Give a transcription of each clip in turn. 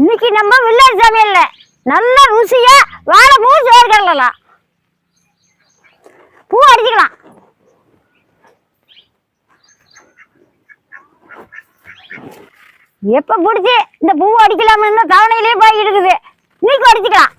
இன்னைக்கு நம்ம வில்லேஜ் சமையல்ல நல்ல ருசியா வாழை பூ சோறு கடலாம் பூ அடிச்சுக்கலாம். எப்ப பிடிச்சி இந்த பூ அடிக்கலாம்னு தவணையிலே போய் இருக்குது. இன்னைக்கு அடிச்சுக்கலாம்.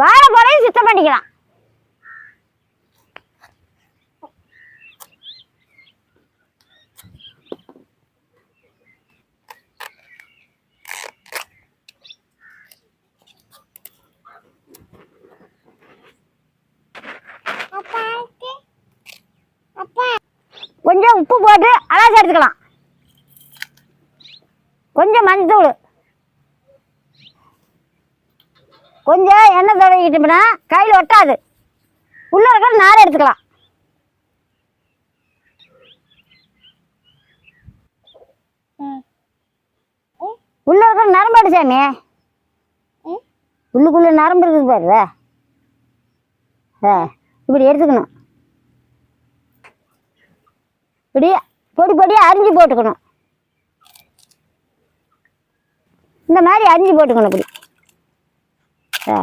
வாழை போலையும் சுத்தம் பண்ணிக்கலாம். கொஞ்சம் உப்பு போட்டு அலசி எடுத்துக்கலாம். கொஞ்சம் மஞ்சத்தூள். கொஞ்சம் எண்ணெய் தடவிக்கிட்டோம்னா கையில் ஒட்டாது. உள்ள இருக்கிற நார் எடுத்துக்கலாம். உள்ள இருக்கிற நரம்பு எடு சாமி. உள்ளுக்குள்ள நரம்பு இருக்குது பாரு இப்படி எடுத்துக்கணும். இப்படி பொடி பொடியாக அரிஞ்சு போட்டுக்கணும். இந்த மாதிரி அரிஞ்சு போட்டுக்கணும் இப்படி. ஆ.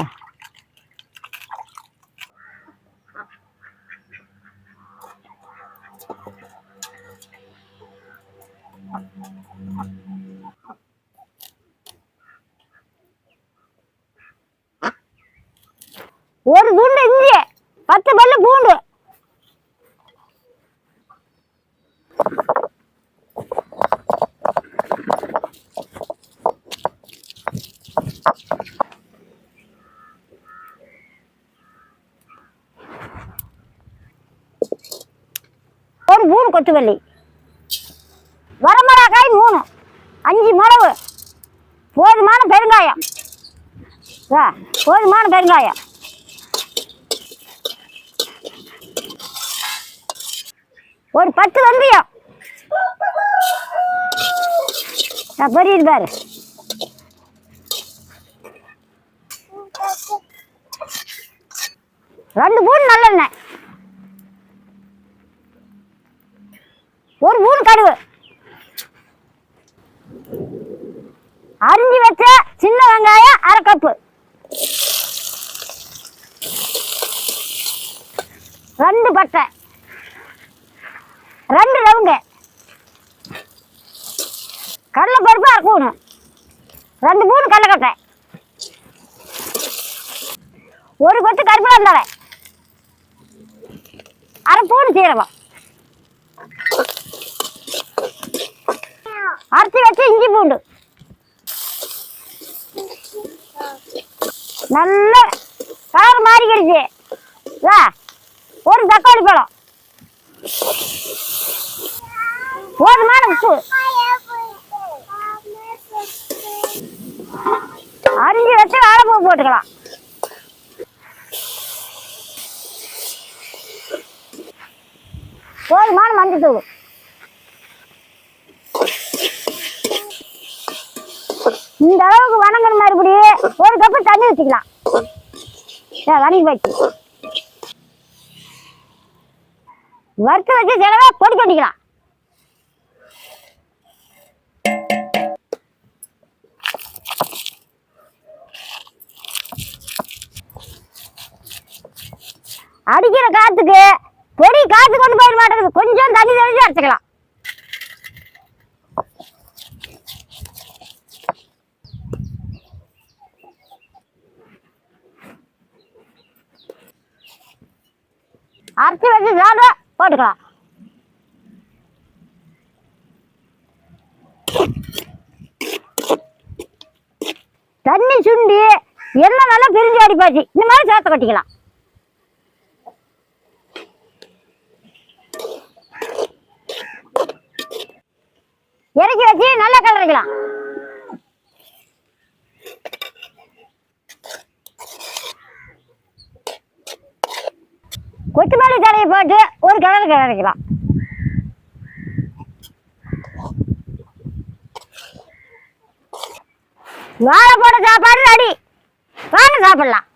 ஒரு துண்டு இஞ்சி பத்து பல்லு பூண்டு. ஒரு மூணு கொத்துமல்லி வரமராக்காய் மூணு. அஞ்சு மிளகு. போதுமான பெருங்காயம். போதுமான பெருங்காயம். ஒரு பத்து வெந்தயம். நான் பெரியது பாரு. ரெண்டு பூண்டு நல்லெண்ணெய். ஒரு மூணு கடுவு அரிஞ்சு வச்ச சின்ன வெங்காயம் அரை கப்பு ரெண்டு பட்டை. ரெண்டு லவங்க. கடலைப்பருப்பு அரை கூணு ரெண்டு மூணு கடலைக்கட்டை. ஒரு கொத்து கருப்பிலாந்தலை அரை பூணு சீரகம். அரைச்சி வச்சு இஞ்சி பூண்டு நல்ல கலர் மாறிக்கிடுச்சு இதா, ஒரு தக்காளி பழம் போதுமான உப்பு அரிஞ்சு வச்சு வாழைப்பூ போட்டுக்கலாம் போதுமான மஞ்சத்தூள் இந்த அளவுக்கு வணங்கணும் மறுபடி ஒரு கப்பு தண்ணி வச்சுக்கலாம் வணங்கி வச்சு வறுத்து வச்சு செலவை பொடி பண்ணிக்கலாம் அடிக்கிற காத்துக்கு பொடி காத்து கொண்டு போயிட மாட்டேங்குது. கொஞ்சம் தண்ணி தெளிச்சு அரைச்சிக்கலாம். அரிசி வச்சு சாப்பிட போட்டுக்கலாம். தண்ணி சுண்டி எல்லாம் நல்லா பிரிஞ்சு அடிப்பாச்சு. இந்த மாதிரி சேர்த்து கட்டிக்கலாம். இறக்கி வச்சு நல்லா கலரிக்கலாம் கொத்தமல்லி தழையை போட்டு ஒரு கலர் கிளறிக்கலாம் வாழை போட்ட சாப்பாடு ரெடி வாங்க சாப்பிடலாம்.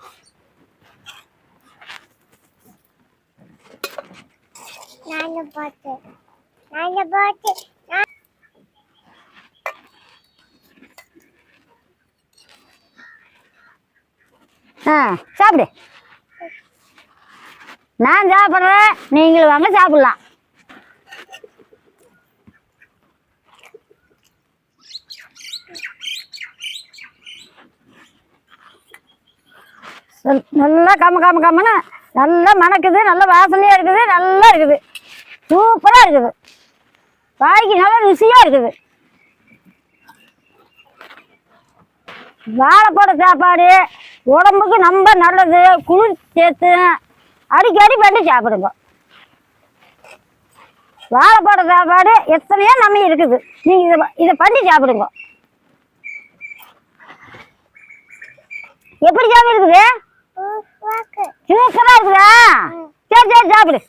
நாங்க போட்டு நாங்க போட்டு ஆ சாப்பிடு. நான் சாப்பிட்றேன். நீங்களும் வாங்க சாப்பிடலாம். நல்லா கம்ம கம்ம கம்மன்னு நல்லா மணக்குது நல்ல வாசனையாக இருக்குது நல்லா இருக்குது. சூப்பராக இருக்குது. வாய்க்கு நல்லா ருசியாக இருக்குது. வாழைப்பழ சாப்பாடு உடம்புக்கு ரொம்ப நல்லது குளிர் சேர்த்து அடிக்கடி பண்ணி சாப்பிடுங்க. வாழைப்பழ சாப்பாடு எத்தனையோ நன்மை இருக்குது. நீங்கள் இதை இதை பண்ணி சாப்பிடுங்க. எப்படி வாக்கு. சூப்பராக இருக்குதா? சரி சரி சாப்பிடு.